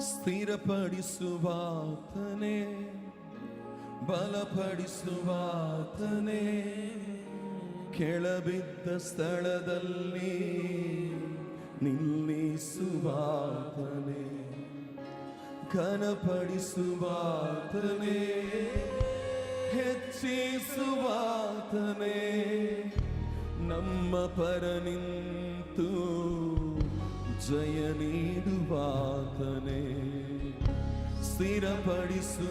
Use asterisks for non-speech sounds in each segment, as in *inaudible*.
ಸ್ಥಿರಪಡಿಸುವಾತನೆ ಬಲಪಡಿಸುವಾತನೆ ಸ್ಥಿರಪಡಿಸುವಾತನೇ ಕೆಳಬಿದ್ದ ಸ್ಥಳದಲ್ಲಿ ನಿಲ್ಲಿಸುವಾತನೆ ಘನಪಡಿಸುವಾತನೇ. ಹೆಚ್ಚಿಸುವಾತನೇ ನಮ್ಮ ಪರ ನಿಂತು ಜಯ ನೀಡುವಾತನೇ ಸ್ಥಿರಪಡಿಸುವಾತನೇ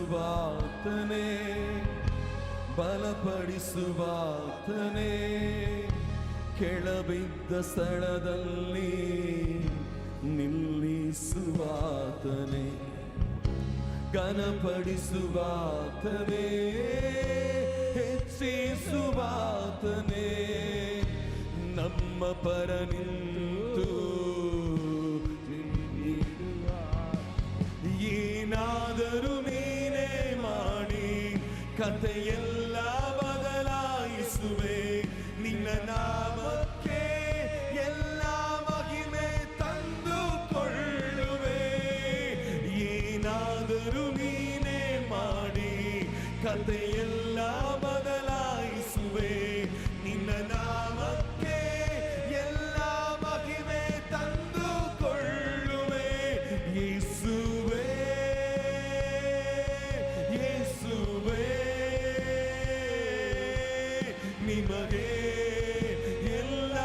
ಬಲಪಡಿಸುವಾತನೇ ಕೆಳಬಿದ್ದ ಸ್ಥಳದಲ್ಲಿ ನಿಲ್ಲಿಸುವಾತನೇ ಘನಪಡಿಸುವಾತನೇ ಹೆಚ್ಚಿಸುವಾತನೇ ನಮ್ಮ ಪರ ನಿಂತು ಏನಾದರೂ ನೀನೇ ಮಾಡಿ ಕಥೆಯೆಲ್ಲ ಕಥೆಯೆಲ್ಲ ಬದಲಾಯಿಸುವೆ ನಿನ್ನ ನಾಮಕ್ಕೆ ಎಲ್ಲ ಮಹಿಮೆ ತಂದುಕೊಳ್ಳುವೆ ಯೇಸುವೆ ಯೇಸುವೆ ನಿಮಗೆ ಎಲ್ಲ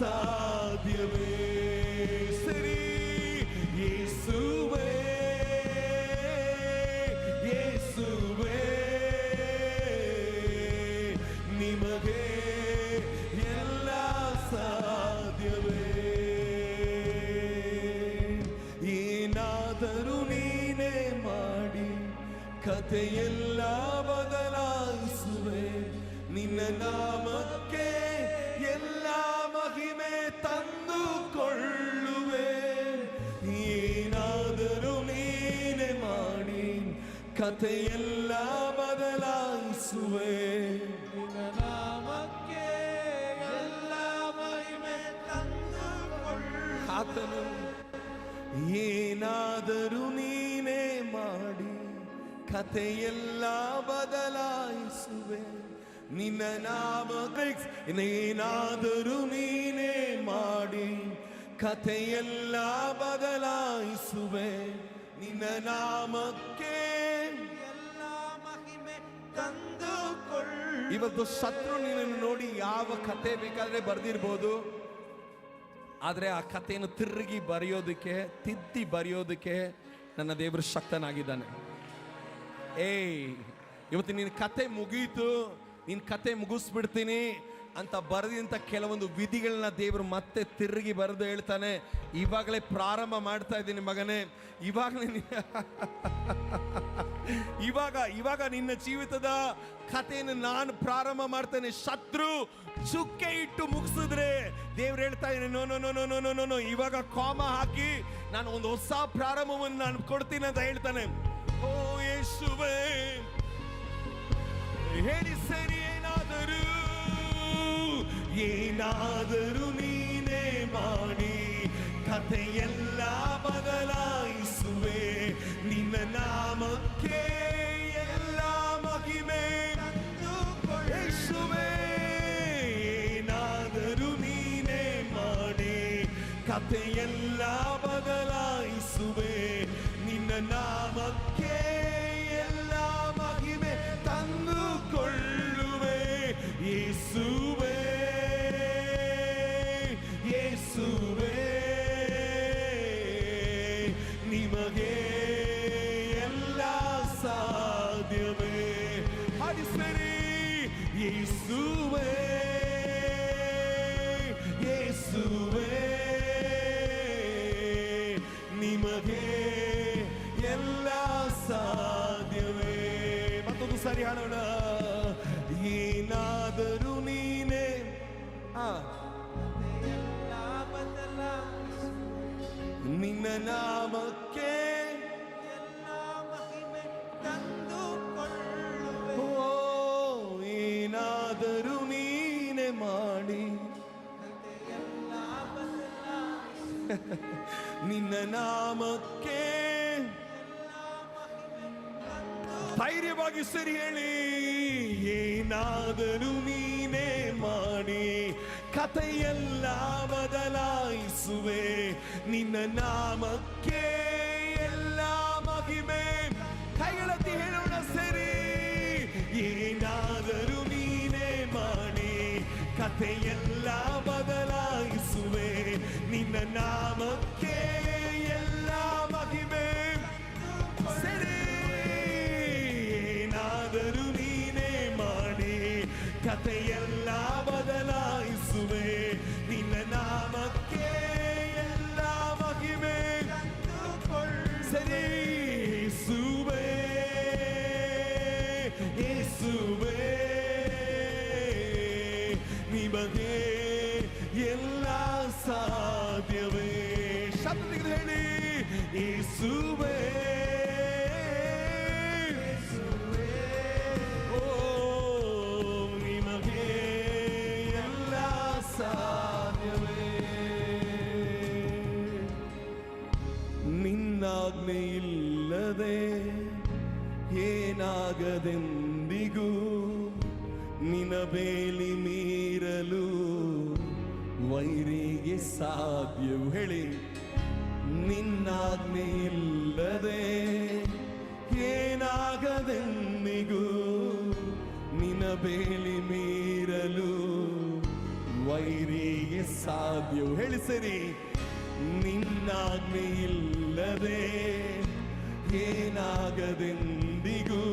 ಸಾಧ್ಯವೇ ಕಥೆಯೆಲ್ಲ ಬದಲಾಯಿಸುವೆ ನಿನ್ನ ನಾಮಕ್ಕೆ ಎಲ್ಲ ಮಹಿಮೆ ತಂದುಕೊಳ್ಳುವೆ ಏನಾದರೂ ನೀನೆ ಮಾಡಿ ಕಥೆಯೆಲ್ಲ ಬದಲಾಯಿಸುವೆ ನಿನ್ನ ನಾಮಕ್ಕೆ ಎಲ್ಲ ಮಹಿಮೆ ತಂದುಕೊಳ್ಳು ಆತನು ಏನಾದರೂ ನೀನೇ ಮಾಡಿ ಕಥೆಯೆಲ್ಲ ಬದಲಾಯಿಸುವೆ. ನಿನ್ನ ನಾಮ ಇನ್ನೇನಾದರೂ ನೀನೇ ಮಾಡಿ. ಕಥೆಯೆಲ್ಲ ಬದಲಾಯಿಸುವೆ. ನಿನ್ನ ನಾಮಕ್ಕೆ ಎಲ್ಲ ಮಹಿಮೆ ತಂದುಕೊಳ್ಳಿ. ಇವತ್ತು ಶತ್ರು ನಿನ್ನನ್ನು ನೋಡಿ ಯಾವ ಕತೆ ಬೇಕಾದ್ರೆ ಬರೆದಿರ್ಬೋದು. ಆದರೆ ಆ ಕಥೆಯನ್ನು ತಿರುಗಿ ಬರೆಯೋದಕ್ಕೆ ತಿದ್ದಿ ಬರೆಯೋದಕ್ಕೆ ನನ್ನ ದೇವರು ಶಕ್ತನಾಗಿದ್ದಾನೆ. ಏಯ್, ಇವತ್ತು ನಿನ್ನ ಕತೆ ಮುಗೀತು ನಿನ್ನ ಕತೆ ಮುಗಿಸ್ಬಿಡ್ತೀನಿ ಅಂತ ಬರೆದಿಂತ ಕೆಲವೊಂದು ವಿಧಿಗಳನ್ನ ದೇವರು ಮತ್ತೆ ತಿರುಗಿ ಬರೆದು ಹೇಳ್ತಾನೆ. ಇವಾಗಲೇ ಪ್ರಾರಂಭ ಮಾಡ್ತಾ ಇದ್ದೀನಿ ಮಗನೇ. ಇವಾಗಲೇ *laughs* ಇವಾಗ ಇವಾಗ ನಿನ್ನ ಜೀವಿತದ ಕಥೆಯನ್ನು ನಾನು ಪ್ರಾರಂಭ ಮಾಡ್ತೇನೆ. ಶತ್ರು ಚುಕ್ಕೆ ಇಟ್ಟು ಮುಗಿಸಿದ್ರೆ ದೇವ್ರು ಹೇಳ್ತಾ ಇದ್ದೀನಿ no no no no no no. ಇವಾಗ ಕಾಮ ಹಾಕಿ ನಾನು ಒಂದು ಹೊಸ ಪ್ರಾರಂಭವನ್ನು ನಾನು ಕೊಡ್ತೀನಿ ಅಂತ ಹೇಳ್ತಾನೆ. இயேசுவே எரிசனியே நாதரு ஏ நாதரு நீனே மாணி ಕಥೆಯೆಲ್ಲ ಬದಲಾಯಿಸುವೆ ನಿನ್ನ ನಾಮಕ್ಕೆ ಎಲ್ಲ ಮಹಿಮೆ ತಂದುಕೊಳ್ಳಿಸುವೆ ಏನಾದರೂ ನೀನೇ ಮಾಡಿ ಕಥೆಯೆಲ್ಲ ಬದಲಾಯಿಸುವೆ ನಿಮಗೆ ಎಲ್ಲ ಸಾಧ್ಯವೇ. ಹಾಡಿ ಸರಿ, ಯೇಸುವೆ ಯೇಸುವೆ. ನಿಮಗೆ ಎಲ್ಲ ಸಾಧ್ಯವೇ. ಮತ್ತೊಂದು ಸಾರಿ ಹಾಡೋಣ. ಏನಾದರೂ ನೀನೇ. ಆ. ನಿನ್ನ ನಾಮಕ್ಕೆ ಎಲ್ಲ ಮಹಿಮೆ ತಂದುಕೊಳ್ಳುವೆ. ಓ ಏನಾದರೂ ನೀನೆ ಮಾಡಿ. ನಿನ್ನ ನಾಮಕ್ಕೆ ಧೈರ್ಯವಾಗಿ ಸರಿ ಹೇಳಿ. ಏನಾದರೂ ನೀನೇ ಮಾಡಿ. ಕಥೆಯೆಲ್ಲ ಬದಲಾಯಿಸುವೆ ನಿನ್ನ ನಾಮಕ್ಕೆ ಎಲ್ಲ ಮಹಿಮೆ ಕೈಗಳತ್ತಿ ಹೇಳೋಣ ಸರಿ ಏನಾದರೂ ನೀನೇ ಮಾಡಿ ಕಥೆಯೆಲ್ಲ ಬದಲಾಯಿಸುವೆ ನಿನ್ನ ನಾಮಕ್ಕೆ ಎಲ್ಲ ಮಹಿಮೆ ಸರಿ ಏನಾದರೂ ನೀನೇ ಮಾಡಿ ಕಥೆಯೆಲ್ಲ ಬದಲಾಯಿಸುವೆ ನಿನ್ನ ನಾಮಕ್ಕೆ ಎಲ್ಲ ಮಹಿಮೆ ಸರಿ ಯೇಸುವೇ ಯೇಸುವೇ ನಿಮಗೆ ಎಲ್ಲ ಸಾಧ್ಯವೇ ಶಬ್ದ ತೆಗೆದು ಹೇಳಿ ಯೇಸುವೇ ನಿನ್ನಾಜ್ಞೆ ಇಲ್ಲದೆ ಏನಾಗದೆಂದಿಗೂ ನಿನ ಬೇಲಿ ಮೀರಲು ವೈರಿಗೆ ಸಾಧ್ಯವು ಹೇಳಿ. ನಿನ್ನಾಜ್ಞೆ ಇಲ್ಲದೆ ಏನಾಗದೆಂದಿಗೂ ನಿನ ಬೇಲಿ ಮೀರಲು ವೈರಿಗೆ ಸಾಧ್ಯವು ಹೇಳಿ ಸರಿ. നിന്നാഗ്നിയില്ലതേ ഏനാകതെന്തികൂ